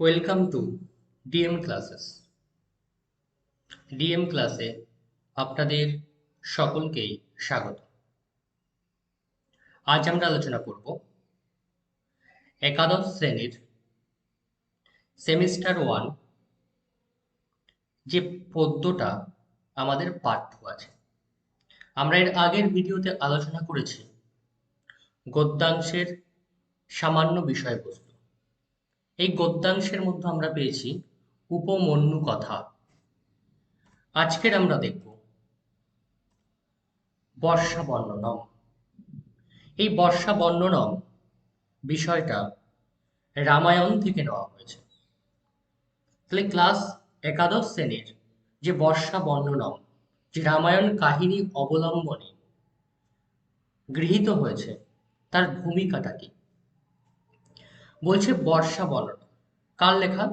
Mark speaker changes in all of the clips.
Speaker 1: Welcome to DM classes DM ক্লাসে আপনাদের সকলকেই স্বাগত। আজ আমরা আলোচনা করব একাদশ শ্রেণির সেমিস্টার ওয়ান যে পদ্যটা আমাদের পাঠ্য আছে। আমরা এর আগের ভিডিওতে আলোচনা করেছি গদ্যাংশের সামান্য বিষয়বস্তু। এই গদ্যাংশের মধ্যে আমরা পেয়েছি উপমন্যু কথা আজকের আমরা দেখব বর্ষা বর্ণনম এই বর্ষা বর্ণনম বিষয়টা রামায়ণ থেকে নেওয়া হয়েছে। তাহলে ক্লাস একাদশ শ্রেণির যে বর্ষা বর্ণনম যে রামায়ণ কাহিনী অবলম্বনে গৃহীত হয়েছে, তার ভূমিকাটা কি? বলছে বর্ষা বর্ণনা কার লেখা?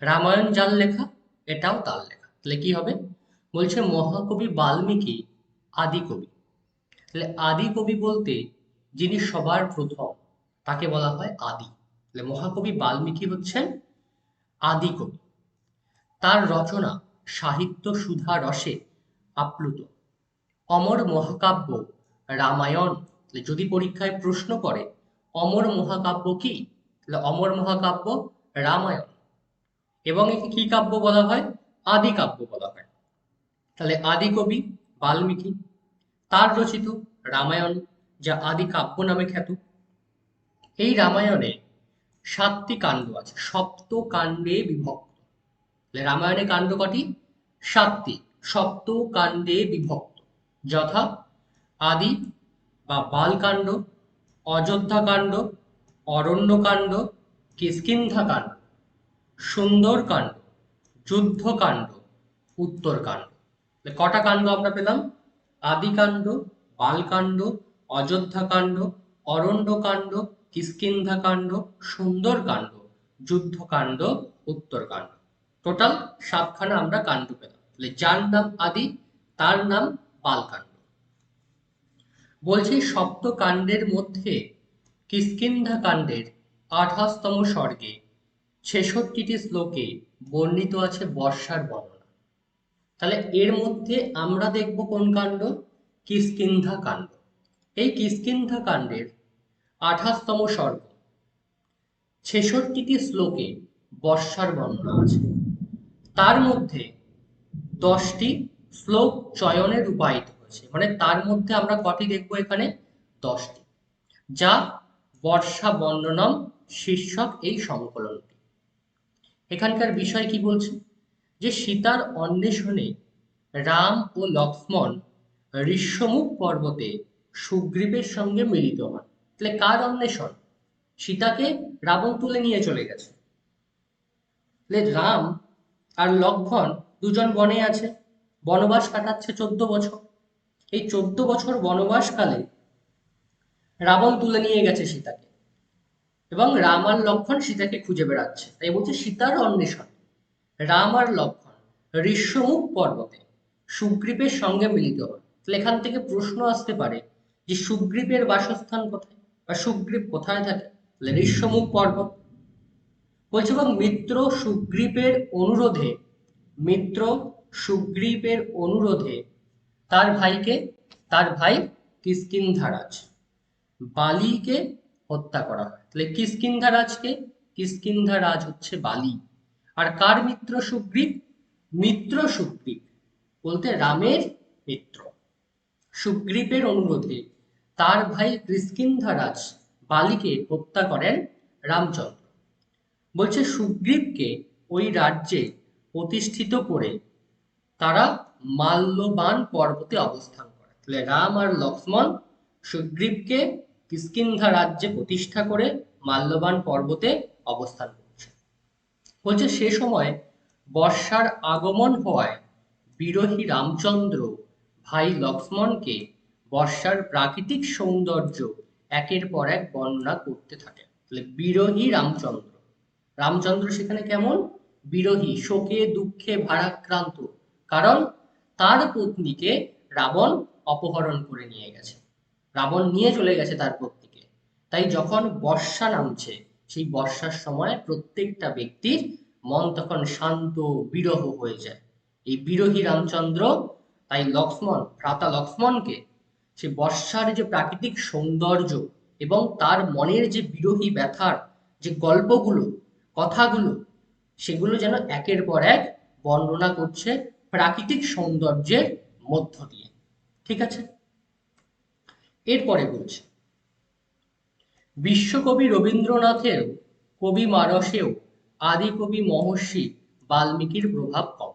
Speaker 1: রামায়ণ যার লেখা, এটাও তার লেখা। তাহলে কি হবে? বলছে মহাকবি বাল্মীকি, আদি কবি। তাহলে আদি কবি বলতে যিনি সবার প্রথম, তাকে বলা হয় আদি। তাহলে মহাকবি বাল্মীকি হচ্ছেন আদি কবি। তার রচনা সাহিত্য সুধা রসে আপ্লুত। অমর মহাকাব্য রামায়ণ যদি পরীক্ষায় প্রশ্ন করে অমর মহাকাব্য কি? তাহলে অমর মহাকাব্য রামায়ণ। এবং একে কি কাব্য বলা হয়? আদি কাব্য বলা হয়। তাহলে আদি কবি বাল্মীকি, তার রচিত রামায়ণ যা আদি কাব্য নামে খ্যাত। এই রামায়ণে সাতটি কাণ্ড আছে, সপ্ত কাণ্ডে বিভক্ত। রামায়ণে কাণ্ড কটি? সাতটি, সপ্ত কাণ্ডে বিভক্ত। যথা আদি বা বালকাণ্ড অযোধ্যাকাণ্ড, অরণ্যকাণ্ড, কিষ্কিন্ধাকাণ্ড, সুন্দরকাণ্ড, যুদ্ধকাণ্ড, উত্তরকাণ্ড। কটা কাণ্ড আমরা পেলাম? আদিকাণ্ড, বালকাণ্ড, অযোধ্যাকাণ্ড, অরণ্যকাণ্ড, কিষ্কিন্ধাকাণ্ড, সুন্দরকাণ্ড, যুদ্ধকাণ্ড, উত্তরকাণ্ড। টোটাল সাতখানা আমরা কাণ্ড পেলাম। তাহলে যার নাম আদি, তার নাম বালকাণ্ড। বলছি সপ্ত কাণ্ডের মধ্যে কিষ্কিন্ধা কাণ্ডের আঠাশতম স্বর্গে ছেষট্টিটি শ্লোকে বর্ণিত আছে বর্ষার বর্ণনা। তাহলে এর মধ্যে আমরা দেখব কোন কাণ্ড? কিষ্কিন্ধা কাণ্ড এই কিষ্কিন্ধা কাণ্ডের আঠাশতম স্বর্গ। ছেষট্টিটি শ্লোকে বর্ষার বর্ণনা আছে। তার মধ্যে দশটি শ্লোক চয়নে রূপায়িত। হয়েছে মানে তার মধ্যে আমরা কটি দেখব এখানে? দশটি। যা বর্ষা বর্ণনম শীর্ষক এই সংকলনটি। এখানকার বিষয় কি বলছে? যে সীতার অন্বেষণে রাম ও লক্ষ্মণ ঋষ্যমুখ পর্বতে সুগ্রীবের সঙ্গে মিলিত হন। তাহলে কার অন্বেষণ? সীতাকে রাবণ তুলে নিয়ে চলে গেছে। তাহলে রাম আর লক্ষণ দুজন বনে আছে। বনবাস কাটাচ্ছে চোদ্দ বছর। এই চোদ্দ বছর বনবাসকালে রাবণ তুলে নিয়ে গেছে সীতাকে। এবং রাম আর লক্ষণ সীতাকে খুঁজে বেড়াচ্ছে। তাই বলছে সীতার অন্বেষণ। রাম আর লক্ষণ ঋষ্যমুখ পর্বতে সুগ্রীবের সঙ্গে মিলিত হয় তাহলে এখান থেকে প্রশ্ন আসতে পারে যে সুগ্রীবের বাসস্থান কোথায় বা সুগ্রীব কোথায় থাকে? তাহলে ঋষ্যমুখ পর্বত। বলছে এবং মিত্র সুগ্রীবের অনুরোধে, মিত্র সুগ্রীবের অনুরোধে তার ভাইকে, তার ভাই কিষ্কিন্ধারাজ। বালিকে হত্যা করা হয়। তাহলে কিষ্কিন্ধারাজকে, কিষ্কিন্ধারাজ হচ্ছে বালি। আর কার মিত্র সুগ্রীব? মিত্র সুগ্রীব। বলতে রামের মিত্র। সুগ্রীবের অনুরোধে তার ভাই কিষ্কিন্ধারাজ বালিকে হত্যা করেন রামচন্দ্র। বলছে, সুগ্রীবকে ওই রাজ্যে প্রতিষ্ঠিত করে তারা মাল্যবান পর্বতে অবস্থান করে। তাহলে রাম আর লক্ষ্মণ সুগ্রীবকে কিষ্কিন্ধা রাজ্যে প্রতিষ্ঠা করে মাল্যবান পর্বতে অবস্থান করছে বলছে, সে সময় বর্ষার আগমন হওয়ায় বিরোহী রামচন্দ্র ভাই লক্ষ্মণকে বর্ষার প্রাকৃতিক সৌন্দর্য একের পর এক বর্ণনা করতে থাকে। তাহলে বিরোহী রামচন্দ্র। রামচন্দ্র সেখানে কেমন? বিরোহী, শোকে, দুঃখে ভারাক্রান্ত। কারণ তার পত্নীকে রাবণ অপহরণ করে নিয়ে গেছে। রাবণ নিয়ে চলে গেছে তার পত্নীকে তাই যখন বর্ষা নামছে, সেই বর্ষার সময় প্রত্যেকটা ব্যক্তির মন তখন শান্ত, বিরহ হয়ে যায়। এই বিরহী রামচন্দ্র, তাই লক্ষ্মণ, ভ্রাতা লক্ষ্মণকে সে বর্ষার যে প্রাকৃতিক সৌন্দর্য এবং তার মনের যে বিরহী ব্যথার যে গল্পগুলো, কথাগুলো, সেগুলো যেন একের পর এক বর্ণনা করছে প্রাকৃতিক সৌন্দর্যের মধ্য দিয়ে। ঠিক আছে? এরপরে বলছে, বিশ্বকবি রবীন্দ্রনাথের কবি মানসেও আদি কবি মহর্ষি বাল্মীকির প্রভাব কম।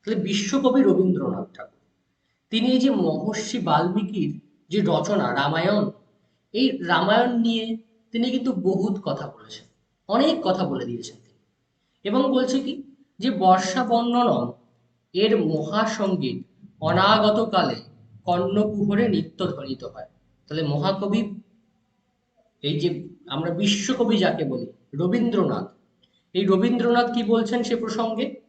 Speaker 1: তাহলে বিশ্বকবি রবীন্দ্রনাথ ঠাকুর, তিনি এই যে মহর্ষি বাল্মীকির যে রচনা রামায়ণ, এই রামায়ণ নিয়ে তিনি কিন্তু বহুত কথা বলেছেন, অনেক কথা বলে দিয়েছেন তিনি। এবং বলছে কি, যে বর্ষা বর্ণনম এর মহাসঙ্গীত অনাগত কালে কর্ণকুহরে নিত্য ধ্বনিত হয়। তাহলে মহাকবি, এই যে আমরা বিশ্বকবি যাকে বলি, রবীন্দ্রনাথ, এই রবীন্দ্রনাথ কি বলছেন সে প্রসঙ্গে?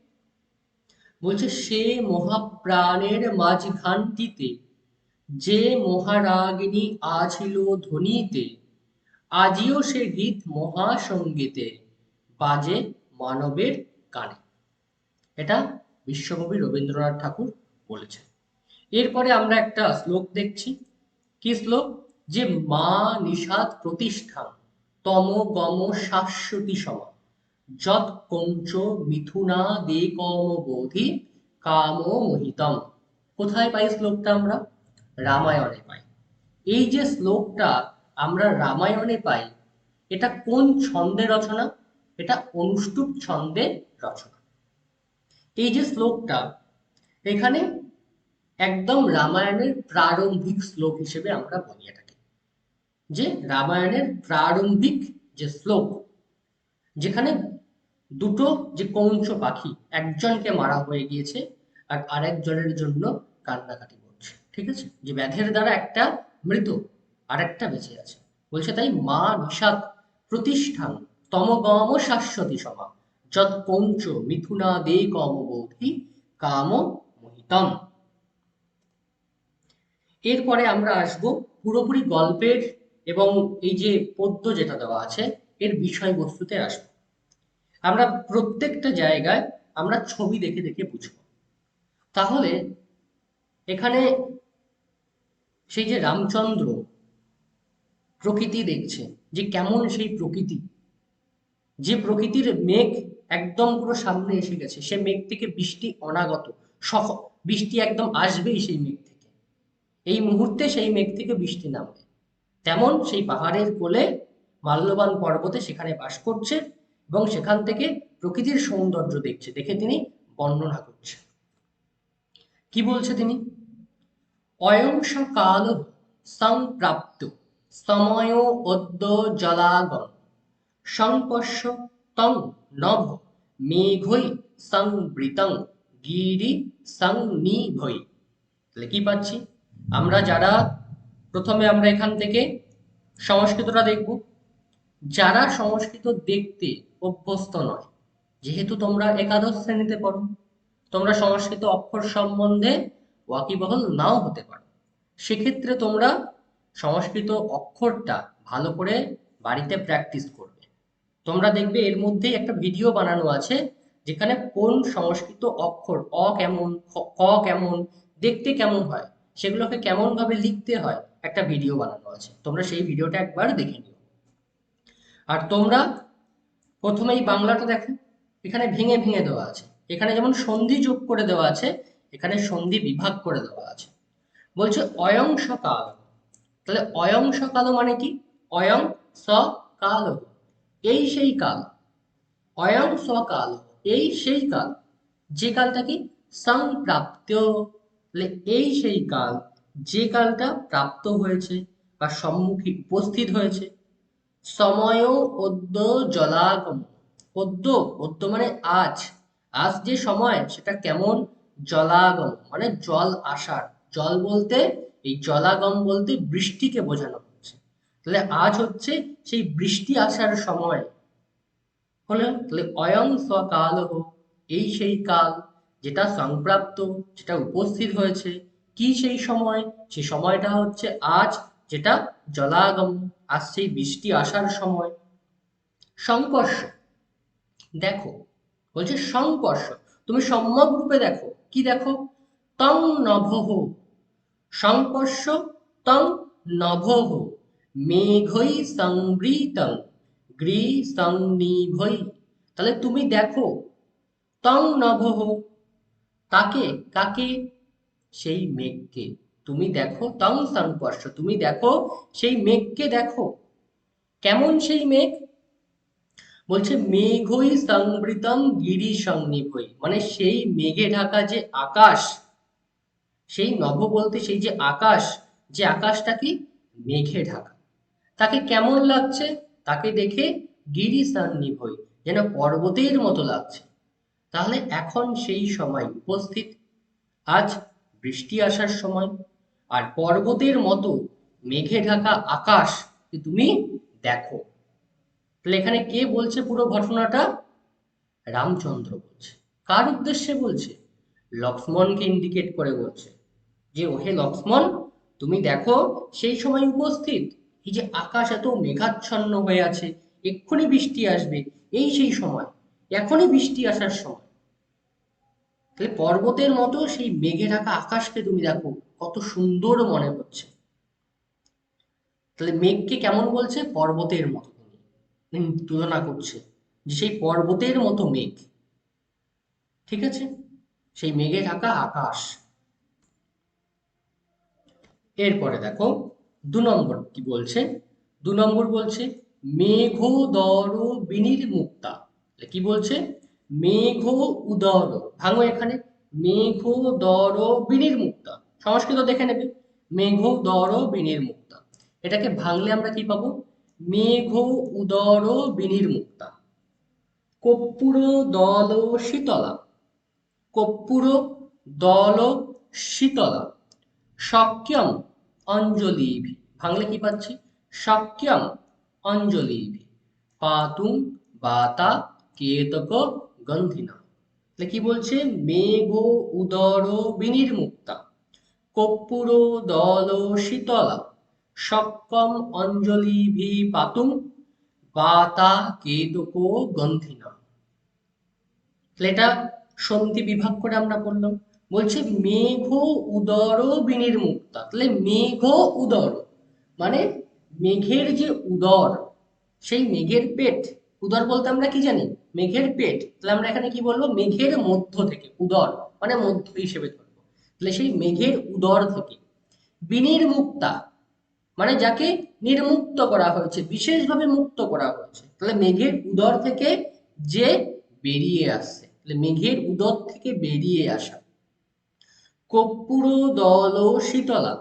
Speaker 1: বলছে, সে মহাপ্রাণের মাঝখানটিতে, যে মহারাগিনী আছিল ধ্বনিতে, আজিও সে গীত মহাসঙ্গীতে বাজে মানবের কানে। এটা বিশ্বকবি রবীন্দ্রনাথ ঠাকুর বলেছেন। এরপরে আমরা একটা শ্লোক দেখছি। কি শ্লোক? যে মা নিষাদ প্রতিষ্ঠান তম গম শাশ্বতী সম। যৎ কঞ্চ মিথুনা দে কম বোধি কাম মোহিতম। কোথায় পাই শ্লোকটা আমরা? রামায়ণে পাই। এই যে শ্লোকটা আমরা রামায়ণে পাই, এটা কোন ছন্দে রচনা? এটা অনুষ্টুপ ছন্দে রচনা। এই যে শ্লোকটা, এখানে একদম রামায়ণের প্রারম্ভিক শ্লোক হিসেবে আমরা বলি এটাকে। যে রামায়ণের প্রারম্ভিক যে শ্লোক, যেখানে দুটো যে কৌঞ্চ পাখি, একজনকে মারা হয়ে গিয়েছে আর আরেকজনের জন্য কান্নাকাটি করছে, ঠিক আছে? যে ব্যাধের দ্বারা একটা মৃত আর একটা বেঁচে আছে। বলছে তাই মা নিষাদ প্রতিষ্ঠান তমগম শাশ্বতী সমা যৎ কৌঞ্চ মিথুনা দে কম কাম মোহিতম এরপরে আমরা আসব পুরোপুরি গল্পের এবং এই যে পদ্য যেটা দেওয়া আছে, এর বিষয়বস্তুতে আসব। আমরা প্রত্যেকটা জায়গায় আমরা ছবি দেখে দেখে বুঝব। তাহলে এখানে সেই যে রামচন্দ্র প্রকৃতি দেখছে, যে কেমন সেই প্রকৃতি, যে প্রকৃতির মেঘ একদম পুরো সামনে এসে গেছে। সে মেঘ থেকে বৃষ্টি অনাগত। সহ বৃষ্টি একদম আসবেই সেই মেঘ থেকে। এই মুহূর্তে সেই মেঘ থেকে বৃষ্টি নামবে। তেমন সেই পাহাড়ের কোলে মাল্যবান পর্বতে সেখানে বাস করছে এবং সেখান থেকে প্রকৃতির সৌন্দর্য দেখছে। দেখে তিনি বর্ণনা করছে কি বলছে তিনি? অয়ংশ কাল সংপ্রাপ্ত সময় অদ্য জলাগম। সংপর্শ তং নভ মেঘই সংবৃতং গিরি সংনিভই তাহলে কি পাচ্ছি? আমরা যারা প্রথমে আমরা এখান থেকে সংস্কৃতটা দেখব। যারা সংস্কৃত দেখতে অভ্যস্ত নয়, যেহেতু তোমরা একাদশ শ্রেণীতে পড়ো, তোমরা সংস্কৃত অক্ষর সম্বন্ধে ওয়াকিবহল নাও হতে পারো। সেক্ষেত্রে তোমরা সংস্কৃত অক্ষরটা ভালো করে বাড়িতে প্র্যাকটিস করবে। তোমরা দেখবে এর মধ্যেই একটা ভিডিও বানানো আছে, যেখানে কোন সংস্কৃত অক্ষর অ কেমন ক কেমন, দেখতে কেমন হয়, সেগুলোকে কেমন ভাবে লিখতে হয়, একটা ভিডিও বানানো আছে। তোমরা সেই ভিডিওটা একবার দেখে নিও। আর তোমরা প্রথমেই বাংলাটা দেখো, এখানে ভেঙে ভেঙে দেওয়া আছে। এখানে যেমন সন্ধি যোগ করে দেওয়া আছে, এখানে সন্ধি বিভাগ করে দেওয়া আছে। বলছে অয়ং সকাল। তাহলে অয়ং সকাল মানে কি? অয়ং স কাল এই সেই কাল, অয়ং সকাল এই সেই কাল, যে কালটা কি সংপ্রাপ্ত এই সেই কাল, যে কালটা প্রাপ্ত হয়েছে বা সম্মুখী উপস্থিত হয়েছে। সময় অদ্য জলাগম, অদ্য অদ্য মানে আজ আজ যে সময়, সেটা কেমন? জলাগম মানে জল আসার। জল বলতে, এই জলাগম বলতে বৃষ্টিকে বোঝানো। তাহলে আজ হচ্ছে সেই বৃষ্টি আসার সময়। হলো? তাহলে অয়ং সকাল এই সেই কাল যেটা সংপ্রাপ্ত, যেটা উপস্থিত হয়েছে, কি সেই সময়? সেই সময়টা হচ্ছে আজ যেটা জলাগম, আজ সেই বৃষ্টি আসার সময়। সংকর্ষ। দেখো, বলছে সংকর্ষ। তুমি সম্যক রূপে দেখো। কি দেখো? তং নভঃ। সংকর্ষ তং নভঃ। মেঘৈ সংবৃতং গ্রী সংনিভৈ তাহলে তুমি দেখো, তং নভঃ। তাকে, কাকে? সেই মেঘকে। তুমি দেখো, তং সংকর্ষ তুমি দেখো, সেই মেঘকে দেখো। কেমন সেই মেঘ? বলছে, মেঘই সংবৃতম গিরি সংনিভই মানে সেই মেঘে ঢাকা যে আকাশ, সেই নভ বলতে সেই যে আকাশ, যে আকাশটা কি? মেঘে ঢাকা। তাকে কেমন লাগছে? তাকে দেখে গিরি সংনিভই যেন পর্বতের মতো লাগছে। তাহলে এখন সেই সময় উপস্থিত। আজ বৃষ্টি আসার সময়, আর পর্বতের মতো মেঘে ঢাকা আকাশ তুমি দেখো। তাহলে এখানে কে বলছে পুরো ঘটনাটা? রামচন্দ্র বলছে। কার উদ্দেশ্যে বলছে? লক্ষ্মণকে ইন্ডিকেট করে বলছে যে, ওহে লক্ষ্মণ, তুমি দেখো সেই সময় উপস্থিত। এই যে আকাশ এত মেঘাচ্ছন্ন হয়ে আছে, এক্ষুনি বৃষ্টি আসবে, এই সেই সময়, এখনই বৃষ্টি আসার সময়। তাহলে পর্বতের মতো সেই মেঘে ঢাকা আকাশকে তুমি দেখো, কত সুন্দর মনে হচ্ছে। তাহলে মেঘকে কেমন বলছে? পর্বতের মতো তুমি তুলনা করছে যে সেই পর্বতের মতো মেঘ। ঠিক আছে? সেই মেঘে ঢাকা আকাশ। এরপরে দেখো দু নম্বর কি বলছে? দু নম্বর বলছে মেঘ দর বিনির মুক্তা কি বলছে? মেঘ উদর ভাঙো এখানে। মেঘ দর বিনির মুক্তা সংস্কৃত দেখে নেবে। মেঘ দর বিনির মুক্তা এটাকে ভাঙলে আমরা কি পাবো? মেঘ উদর বিনির্মুক্তা। কর্পূর দল শীতলা। কর্পূর দল শীতলা। শক্যম অঞ্জলিভি। ভাঙলে কি পাচ্ছি? শক্যম অঞ্জলিভি। পাতুম বাতা কেতক গন্ধিনা। কি বলছে? মেঘ উদর বিনির্মুক্তা। কর্পূর দল শীতলা। সক্কম অঞ্জলিভি পাতুম বাতা কেতকো গন্ধিনা। এটা সন্ধি বিভাগ করে আমরা বললাম বলছে মেঘ উদর বিনির্মুক্তা। তাহলে মেঘ উদর মানে মেঘের যে উদর, সেই মেঘের পেট। উদর বলতে আমরা কি জানি? মেঘের পেট। তাহলে আমরা এখানে কি বলব? মেঘের মধ্য থেকে, উদর মানে মধ্য হিসেবে ধরবো। তাহলে সেই মেঘের উদর থেকে বিনির্মুক্তা মানে যাকে নির্মুক্ত করা হয়েছে, বিশেষভাবে মুক্ত করা হয়েছে। তাহলে মেঘের উদর থেকে যে বেরিয়ে আসছে, তাহলে মেঘের উদর থেকে বেরিয়ে আসা। কর্পূর দল ও শীতলা।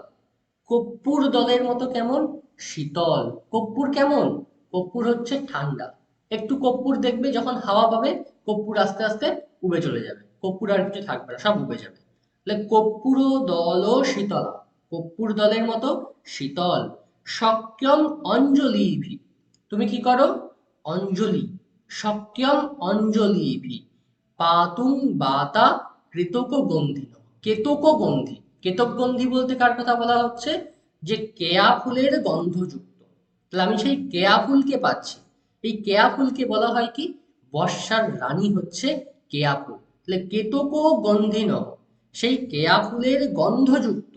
Speaker 1: কর্পূর দলের মতো কেমন? শীতল। কর্পূর কেমন? কর্পূর হচ্ছে ঠান্ডা। একটু কর্পূর দেখবে যখন হাওয়া পাবে কর্পূর আস্তে আস্তে উবে চলে যাবে। কর্পূর আর কিছু থাকবে না, সব উবে যাবে। তাহলে কর্পূর দল ও শীতলা। কর্পূর দলের মতো শীতল। সক্যম অঞ্জলিভি তুমি কি করো? অঞ্জলি। সক্যম অঞ্জলিভি পাতুং বাতা কৃতক গন্ধি কেতক গন্ধি কেতক গন্ধি বলতে কার কথা বলা হচ্ছে? যে কেয়া ফুলের গন্ধযুক্ত। তাহলে আমি সেই কেয়া ফুলকে পাচ্ছি। এই কেয়া ফুলকে বলা হয় কি? বর্ষার রানী হচ্ছে কেয়া ফুল। তাহলে কেতক গন্ধি ন সেই কেয়া ফুলের গন্ধযুক্ত।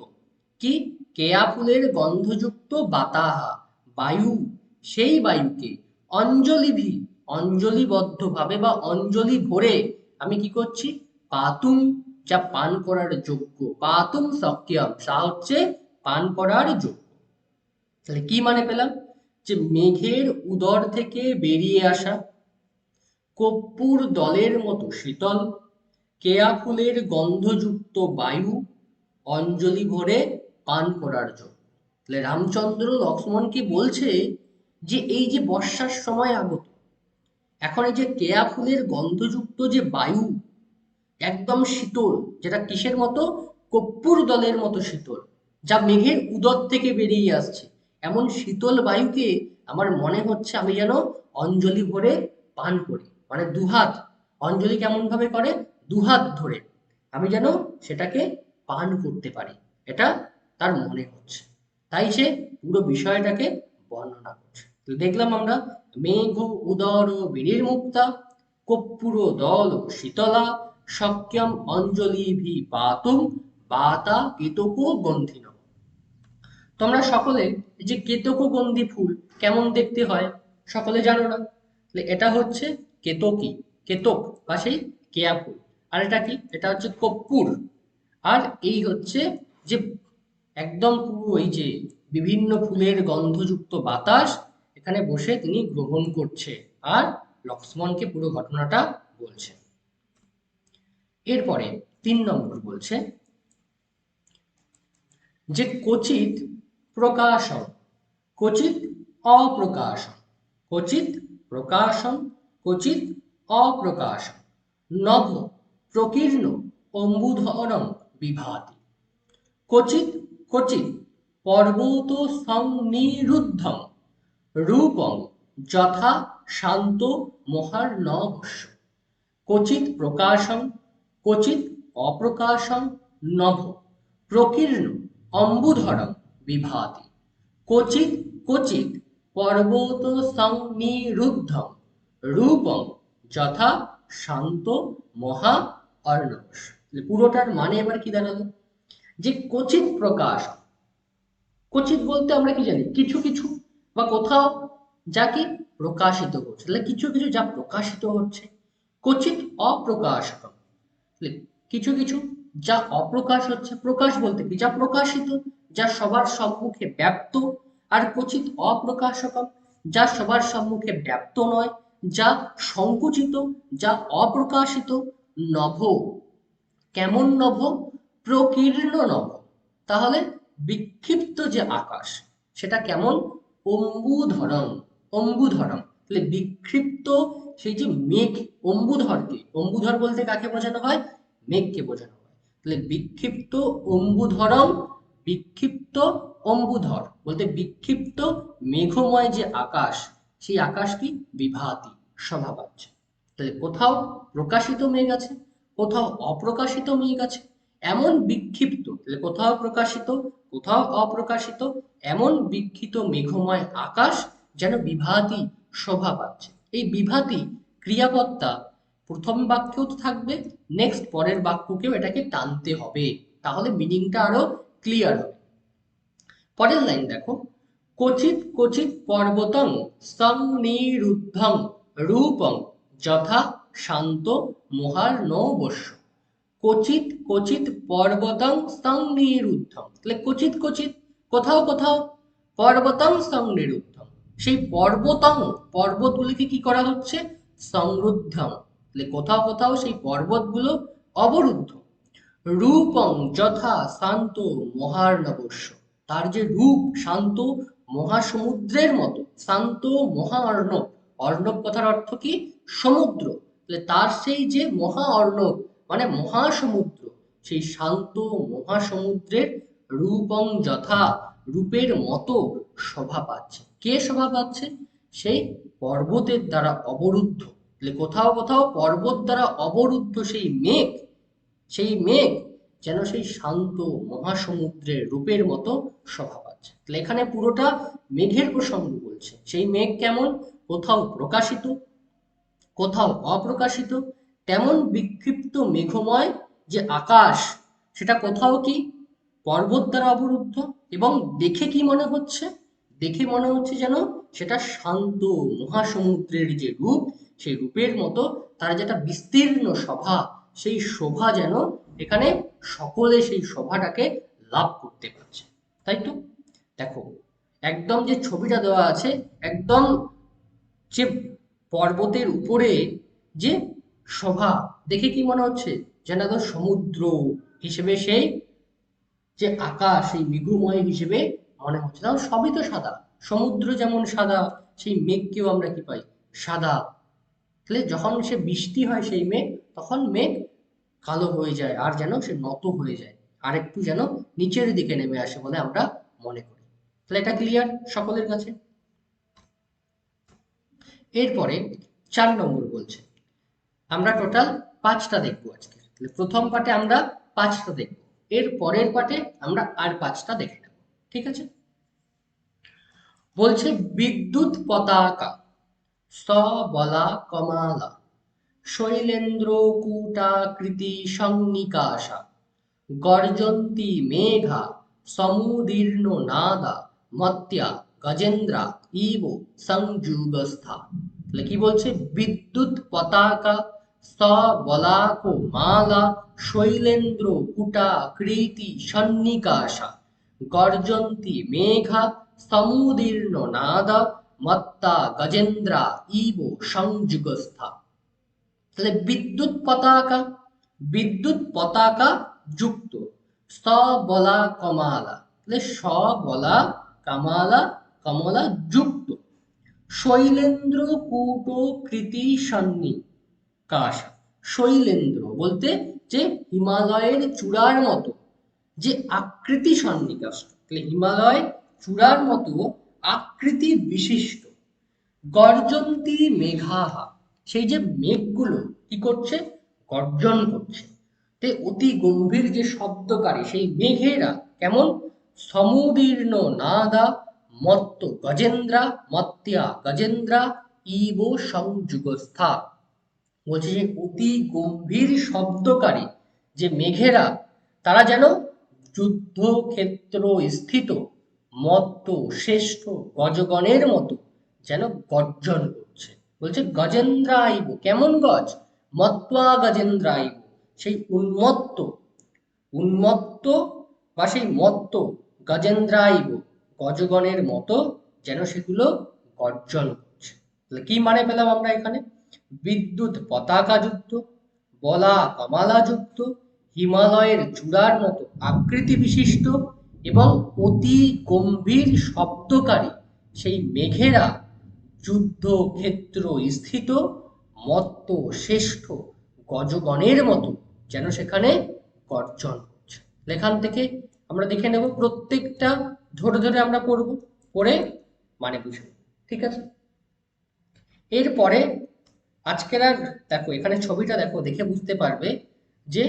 Speaker 1: কি? কেয়া ফুলের গন্ধযুক্ত বাতাহা, বায়ু। সেই বায়ুকে অঞ্জলিভি অঞ্জলিবদ্ধভাবে বা অঞ্জলি ভরে আমি কি করছি? পাতুম যা পান করার যোগ্য। পাতুম সক্রিয়ম সা হচ্ছে পান করার যোগ্য। তাহলে কি মানে পেলাম? যে মেঘের উদর থেকে বেরিয়ে আসা কর্পূর দলের মতো শীতল, কেয়া ফুলের গন্ধযুক্ত বায়ু, অঞ্জলি ভরে পান করার জন্য তাহলে রামচন্দ্র লক্ষ্মণকে বলছে যে এই যে বর্ষার সময় আগত, এখন এই যে কেয়া ফুলের গন্ধযুক্ত যে বায়ু একদম শীতল, যেটা কিসের মতো? কর্পূর দলের মতো শীতল, যা মেঘের উদর থেকে বেরিয়ে আসছে। এমন শীতল বায়ুকে আমার মনে হচ্ছে আমি যেন অঞ্জলি ভরে পান করি মানে দুহাত, অঞ্জলি কেমন ভাবে করে? দুহাত ধরে আমি যেন সেটাকে পান করতে পারি, এটা তার মনে হচ্ছে। তাই সে পুরো বিষয়টাকে বর্ণনা করছে। তো দেখলাম আমরা, মেঘ, উদর বীরের বিনির্মুক্তা কর্পূর দল শীতলা সক্যম অঞ্জলি ভি পাতুম বাতা কেতক গন্ধিন তোমরা সকলে যে কেতক গন্ধি ফুল কেমন দেখতে হয় সকলে জানো না? এটা হচ্ছে কেতকী, কেতক বা সেই কেয়া ফুল। আর এটা কি? এটা হচ্ছে কর্পূর আর এই হচ্ছে যে একদম পুরো এই যে বিভিন্ন ফুলের গন্ধযুক্ত বাতাস এখানে বসে তিনি গ্রহণ করছে। আর লক্ষ্মণকে পুরো ঘটনাটা বলছে। এরপরে তিন নম্বর বলছে, যে কচিত প্রকাশন কচিত অপ্রকাশন কচিত প্রকাশন কচিত অপ্রকাশন নভ প্রকীর্ণ অম্বুধরম বিভাতি, কচিত কচিত পর্বত সংনিরুদ্ধম, রূপম যথা শান্ত মহার্ণবস্য, কচিত প্রকাশম কচিত অপ্রকাশম নভ প্রকীর্ণ অম্বুধরম বিভাতি কচিত কচিত পর্বত সংনিরুদ্ধম রূপম যথা শান্ত মহা অর্ণবস পুরোটার মানে এবার কি দাঁড়াল? যে কচিত প্রকাশ কচিত বলতে আমরা কি জানি? কিছু কিছু বা কোথাও যাকে প্রকাশিত হচ্ছে তাহলে কিছু কিছু যা প্রকাশিত হচ্ছে কচিত অপ্রকাশক কিছু কিছু যা অপ্রকাশ হচ্ছে, প্রকাশ বলতে কি? যা প্রকাশিত, যা সবার সম্মুখে ব্যাপ্ত আর কচিত অপ্রকাশকম, যা সবার সম্মুখে ব্যাপ্ত নয়, যা সংকুচিত, যা অপ্রকাশিত নভ। কেমন নভ? প্রকীর্ণ নভ। তাহলে বিক্ষিপ্ত যে আকাশ, সেটা কেমন? অম্বুধরম অম্বুধরম। তাহলে বিক্ষিপ্ত সেই যে মেঘ, অম্বুধরকে, অম্বুধর বলতে কাকে বোঝানো হয়? মেঘকে বোঝানো হয়। তাহলে বিক্ষিপ্ত অম্বুধরম, বিক্ষিপ্ত অম্বুধর, বলতে বিক্ষিপ্ত মেঘময় যে আকাশ, সেই আকাশ কি? বিভাতি শোভা পাচ্ছে তাহলে কোথাও প্রকাশিত মেঘ আছে, কোথাও অপ্রকাশিত মেঘ আছে, এমন বিক্ষিপ্ত, তাহলে কোথাও প্রকাশিত, কোথাও অপ্রকাশিত, এমন বিক্ষিত মেঘময় আকাশ যেন বিভাতি শোভা পাচ্ছে এই বিভাতি ক্রিয়াপত্তা প্রথম বাক্যেও তো থাকবে নেক্সট পরের বাক্যকেও এটাকে টানতে হবে। তাহলে মিনিংটা আরও ক্লিয়ার হবে। পরের লাইন দেখো। কচিত কচিত পর্বতং সংনিরুদ্ধং রূপং যথা শান্ত মোহার বস্য কচিত কচিত পর্বতং সংনিরুদ্ধম তাহলে কচিত কচিত কোথাও কোথাও পর্বতং সংনিরুদ্ধম সেই পর্বতং, পর্বতগুলিকে কি করা হচ্ছে? সংরুদ্ধম তাহলে কোথাও কোথাও সেই পর্বতগুলো অবরুদ্ধ। রূপং যথা শান্ত মহার্ণবস্য। তার যে রূপ, শান্ত মহাসমুদ্রের মতো, শান্ত মহা অর্ণব অর্ণব কথার অর্থ কি? সমুদ্র। তাহলে তার সেই যে মহা অর্ণব মানে মহাসমুদ্র, সেই শান্ত মহাসমুদ্রের রূপং যথা রূপের মতো শোভা পাচ্ছে। কে শোভা পাচ্ছে? সেই পর্বতের দ্বারা অবরুদ্ধ। কোথাও কোথাও পর্বত দ্বারা অবরুদ্ধ সেই মেঘ সেই মেঘ যেন সেই শান্ত মহাসমুদ্রের রূপের মতো শোভা পাচ্ছে। তাহলে এখানে পুরোটা মেঘের প্রসঙ্গ বলছে। সেই মেঘ কেমন? কোথাও প্রকাশিত, কোথাও অপ্রকাশিত, তেমন বিক্ষিপ্ত মেঘময় যে আকাশ, সেটা কোথাও কি পর্বত দ্বারা অবরুদ্ধ? এবং দেখে কি মনে হচ্ছে? দেখে মনে হচ্ছে যেন সেটা শান্ত মহাসমুদ্রের যে রূপ, সেই রূপের মতো তার যেটা বিস্তীর্ণ সভা সেই শোভা যেন এখানে সকলে সেই শোভাটাকে লাভ করতে পারছে। তাই তো? দেখো, একদম যে ছবিটা দেওয়া আছে, একদম যে পর্বতের উপরে যে শোভা, দেখে কি মনে হচ্ছে? যেন সমুদ্র হিসেবে সেই যে আকাশ, সেই মেঘুময় হিসেবে মনে হচ্ছে তাও সবই তো সাদা। সমুদ্র যেমন সাদা, সেই মেঘকেও আমরা কি পাই? সাদা। তাহলে যখন সে বৃষ্টি হয় সেই মেঘ, তখন মেঘ কালো হয়ে যায় আর যেন সে নত হয়ে যায়। আর একটু যেন নিচের দিকে নেমে আসে বলে আমরা মনে করি। তাহলে এটা ক্লিয়ার সকলের কাছে? এরপরে চার নম্বর বলছে। আমরা টোটাল পাঁচটা দেখব আজকে। প্রথম পার্টে আমরা পাঁচটা দেখব। এর পরের পার্টে আমরা আর পাঁচটা দেখে নেব ঠিক আছে? বলছে, বিদ্যুৎ পতাকা, স বলা কমালা, শৈলেন্দ্র কূটাকৃতি সংনিকাশা, গর্জন্তি মেঘা, সমুদীর্ণ নাদা, মত্যা, গজেন্দ্রা, ইব, সংযুগস্থা। তাহলে কি বলছে? বিদ্যুৎ পতাকা, স বলাক মালা শৈলেন্দ্র কূটাকৃতি সন্নিকাশা গর্জন্তি মেঘা সমুদীর্ণ নাদা, মত্তা গজেন্দ্রা ইব সংযুগস্থা। তাহলে বিদ্যুৎ পতাকা বিদ্যুৎ পতাকা যুক্ত, সবলা বলা কমালা। তাহলে সবলা বলা কামালা কমলা যুক্ত। শৈলেন্দ্র কূট কৃতি সন্নি কাশা। শৈলেন্দ্র বলতে যে হিমালয়ের চূড়ার মতো। যে আকৃতি সন্নিকাশ তাহলে হিমালয় চূড়ার মতো আকৃতি বিশিষ্ট। গর্জন্তী মেঘাহা, সেই যে মেঘগুলো কি করছে? গর্জন করছে। তে অতি গম্ভীর যে শব্দকারী সেই মেঘেরা কেমন? সমুদীর্ণ নাদা মত্ত গজেন্দ্রা মত্যা গজেন্দ্রা, ইব সংযুগস্থা। বলছে যে অতি গম্ভীর শব্দকারী যে মেঘেরা, তারা যেন যুদ্ধক্ষেত্র স্থিত। মত্ত শ্রেষ্ঠ গজগণের মতো যেন গর্জন করছে। বলছে গজেন্দ্রাইব কেমন গজ? মত্তা গজেন্দ্রাইব সেই উন্মত্ত উন্মত্ত বা সেই মত্ত গজেন্দ্রাইব গজগণের মতো যেন সেগুলো গর্জন করছে। কি মানে পেলাম আমরা এখানে? বিদ্যুৎ পতাকা যুক্ত বলা কমালা যুক্ত হিমালয়ের চূড়ার মতো আকৃতি বিশিষ্ট এবং অতি গম্ভীর শব্দকারী সেই মেঘেরা যুদ্ধক্ষেত্র স্থিত, মত্ত শ্রেষ্ঠ গজগণের মতো যেন সেখানে গর্জন করছে লেখান থেকে আমরা দেখে নেব প্রত্যেকটা, ধরে ধরে আমরা পড়ব, পড়ে মানে বুঝব ঠিক আছে? এরপরে আজকের আর দেখো, এখানে ছবিটা দেখো, দেখে বুঝতে পারবে যে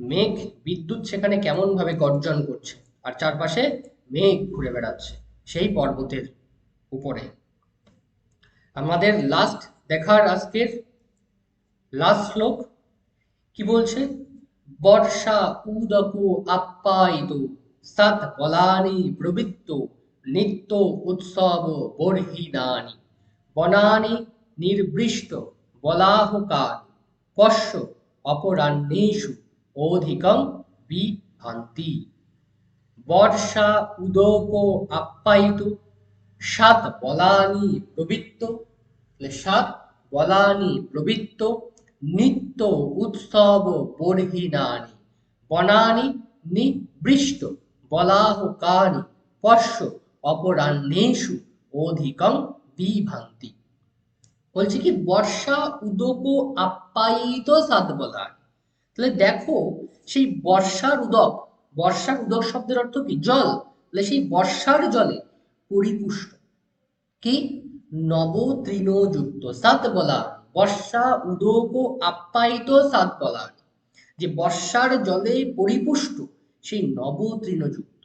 Speaker 1: মেঘ বিদ্যুৎ সেখানে কেমন ভাবে গর্জন করছে? আর চারপাশে মেঘ ঘুরে বেড়াচ্ছে সেই পর্বতের উপরে। আমাদের লাস্ট দেখার আজকের লাস্ট শ্লোক কি বলছে? বর্ষা উদক আপ্যায়িত সাত বলানি প্রবৃত্ত, নিত্য উৎসব বর্হিনানি বনানি নির্বৃষ্ট বলাহকানি পশ্য অপরাহ্নেষু অধিকং বিভান্তি বর্ষা উদক আপ্যায়িত সাত বলানি প্রবৃত্ত সাত বলানি প্রবৃত্ত, নিত্য উৎসব বর্হিনানি বনানি নিবৃষ্ট, বলাহকানি, পশ্য অপরাহ্নেষু অধিকং বিভান্তি বলছে কি, বর্ষা উদক আপ্যায়িত সাত বলানি। তাহলে দেখো, সেই বর্ষার উদক বর্ষার উদক শব্দের অর্থ কি? জল। তাহলে সেই বর্ষার জলে পরিপুষ্ট। কি? নবতৃণযুক্ত সাত বলা বর্ষা উদক আপ্যায়িত সাত বলা যে বর্ষার জলে পরিপুষ্ট, সেই নবতৃণযুক্ত।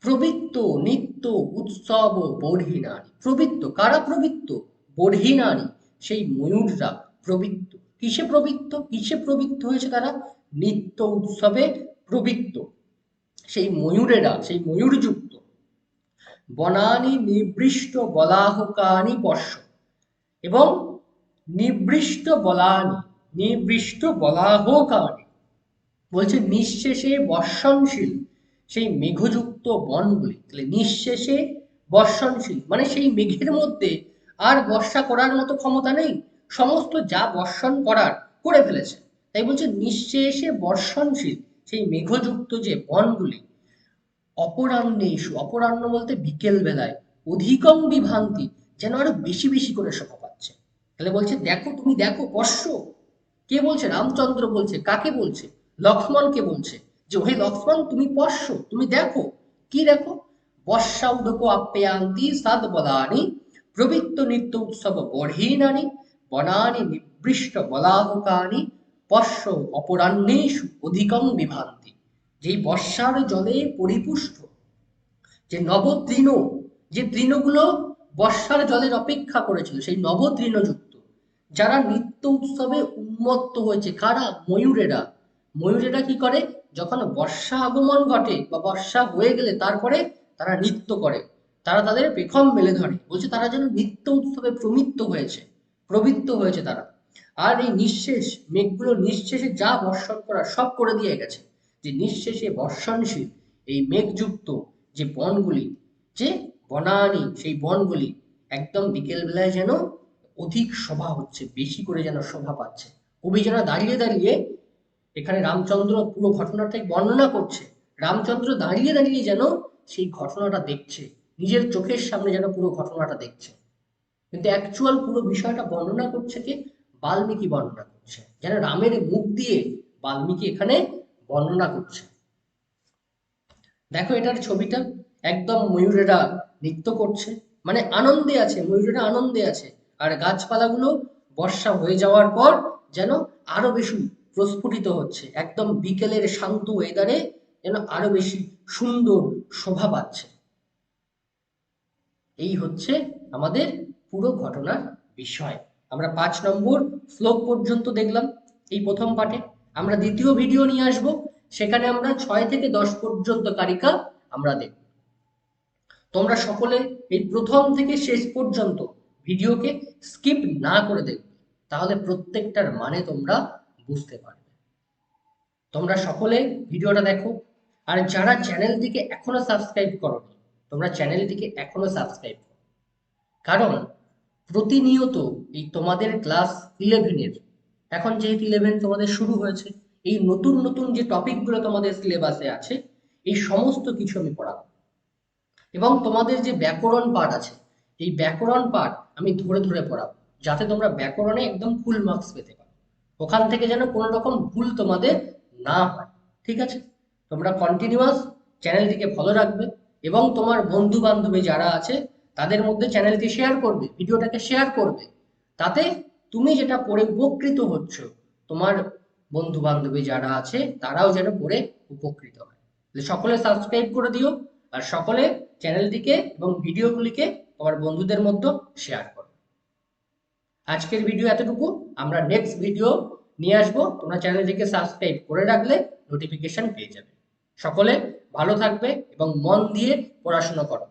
Speaker 1: প্রবৃত্ত, নিত্য, উৎসব বর্হিনারী প্রবৃত্ত, কারা প্রবৃত্ত? বর্হিনারী সেই ময়ূররা প্রবৃত্ত। কিসে প্রবৃত্ত? কিসে প্রবৃত্ত হয়েছে তারা? নিত্য উৎসবে প্রবৃত্ত। সেই ময়ূরেরা, সেই ময়ূরযুক্ত। বনানি নিবৃষ্ট বলাহকানি বর্ষ এবং নিবৃষ্ট বলানি, নিবৃষ্ট বলাহকানি। বলছে, নিঃশেষে বর্ষণশীল সেই মেঘযুক্ত বনগুলি। তাহলে নিঃশেষে বর্ষণশীল মানে সেই মেঘের মধ্যে আর বর্ষা করার মতো ক্ষমতা নেই। সমস্ত যা বর্ষণ করার করে ফেলেছে। তাই বলছে, নিঃশেষে বর্ষণশীল সেই মেঘযুক্ত যে বনগুলি অপরাহ্নে ইস্যু অপরাহ্ন বলতে বিকেল বেলায় অধিকম বিভ্রান্তি যেন আরও বেশি বেশি করে শোভা পাচ্ছে। তাহলে বলছে, দেখো, তুমি দেখো বর্ষ। কে বলছে? রামচন্দ্র বলছে। কাকে বলছে? লক্ষ্মণকে বলছে। যে, ওহে লক্ষ্মণ, তুমি পর্শ তুমি দেখো। কি দেখো? বর্ষা উদক আপ্যায়ান্তি সাদ বলানি প্রবৃত্ত নিত্য উৎসব বর্হীনানি বনানি নিবৃষ্ট বলাহকানি পশ্য অপরাহ্নেষু অধিকম বিভান্তি। যেই বর্ষার জলে পরিপুষ্ট, যে নবতৃণ যে তৃণগুলো বর্ষার জলের অপেক্ষা করেছিল, সেই নবতৃণযুক্ত যারা নিত্য উৎসবে উন্মত্ত হয়েছে, কারা? ময়ূরেরা। ময়ূরেরা কি করে? যখন বর্ষা আগমন ঘটে বা বর্ষা হয়ে গেলে তারপরে তারা নৃত্য করে, তারা তাদের পেখম মেলে ধরে। বলছে তারা যেন নিত্য উৎসবে প্রমিত্ত হয়েছে। প্রবৃত্ত হয়েছে তারা। আর এই নিঃশেষ মেঘগুলো নিঃশেষে যা বর্ষণ করা সব করে দিয়ে গেছে। যে নিঃশেষে বর্ষণশীল এই মেঘযুক্ত যে বনগুলি, যে বনানি সেই বনগুলি একদম বিকেলবেলায় যেন অধিক শোভা হচ্ছে, বেশি করে যেন শোভা পাচ্ছে। কবি যেন দাঁড়িয়ে দাঁড়িয়ে এখানে রামচন্দ্র পুরো ঘটনাটাই বর্ণনা করছে, রামচন্দ্র দাঁড়িয়ে দাঁড়িয়ে যেন সেই ঘটনাটা দেখছে, নিজের চোখের সামনে যেন পুরো ঘটনাটা দেখছে। কিন্তু অ্যাকচুয়াল পুরো বিষয়টা বর্ণনা করছে কি? বাল্মীকি বর্ণনা করছে। যেন রামের মুখ দিয়ে বাল্মীকি এখানে বর্ণনা করছে। দেখো এটার ছবিটা। একদম ময়ূরেরা নৃত্য করছে। মানে আনন্দে আছে, ময়ূরেরা আনন্দে আছে। আর গাছপালাগুলো বর্ষা হয়ে যাওয়ার পর যেন আরও বেশি প্রস্ফুটিত হচ্ছে। একদম বিকেলের শান্ত ওয়েদারে যেন আরও বেশি সুন্দর শোভা পাচ্ছে। এই হচ্ছে আমাদের পুরো ঘটনার বিষয়। আমরা পাঁচ নম্বর শ্লোক পর্যন্ত দেখলাম এই প্রথম পাঠে। আমরা দ্বিতীয় ভিডিও নিয়ে আসব, সেখানে আমরা ছয় থেকে দশ পর্যন্ত কারিকা আমরা দেখব। তোমরা সকলে এই প্রথম থেকে শেষ পর্যন্ত ভিডিওকে স্কিপ না করে দেখবে, তাহলে প্রত্যেকটার মানে তোমরা বুঝতে পারবে। তোমরা সকলে ভিডিওটা দেখো। আর যারা চ্যানেলটিকে এখনও সাবস্ক্রাইব করোনি, তোমরা চ্যানেলটিকে এখনও সাবস্ক্রাইব করো। কারণ প্রতিনিয়ত এই তোমাদের ক্লাস ইলেভেনের এখন যেহেতু ইলেভেন তোমাদের শুরু হয়েছে, এই নতুন নতুন যে টপিকগুলো তোমাদের সিলেবাসে আছে, এই সমস্ত কিছু আমি পড়াবো। এবং তোমাদের যে ব্যাকরণ পাঠ আছে, এই ব্যাকরণ পাঠ আমি ধরে ধরে পড়াবো, যাতে তোমরা ব্যাকরণে একদম ফুল মার্কস পেতে পারো। ওখান থেকে যেন কোনো রকম ভুল তোমাদের না হয়, ঠিক আছে? তোমরা কন্টিনিউয়াস চ্যানেলটিকে ফলো রাখবে এবং তোমার বন্ধু বান্ধবী যারা আছে তাদের মধ্যে চ্যানেলটি শেয়ার করবে, ভিডিওটাকে শেয়ার করবে। তাতে তুমি যেটা পড়ে উপকৃত হচ্ছ, তোমার বন্ধু বান্ধবী যারা আছে, তারাও যেন পড়ে উপকৃত হয়। সকলে সাবস্ক্রাইব করে দিও আর সকলে চ্যানেলটিকে এবং ভিডিওগুলিকে তোমার বন্ধুদের মধ্যে শেয়ার করো। আজকের ভিডিও এতটুকু। আমরা নেক্সট ভিডিও নিয়ে আসব। তোমরা চ্যানেলটিকে সাবস্ক্রাইব করে রাখলে নোটিফিকেশন পেয়ে যাবে। সকলে ভালো থাকবে এবং মন দিয়ে পড়াশোনা করো।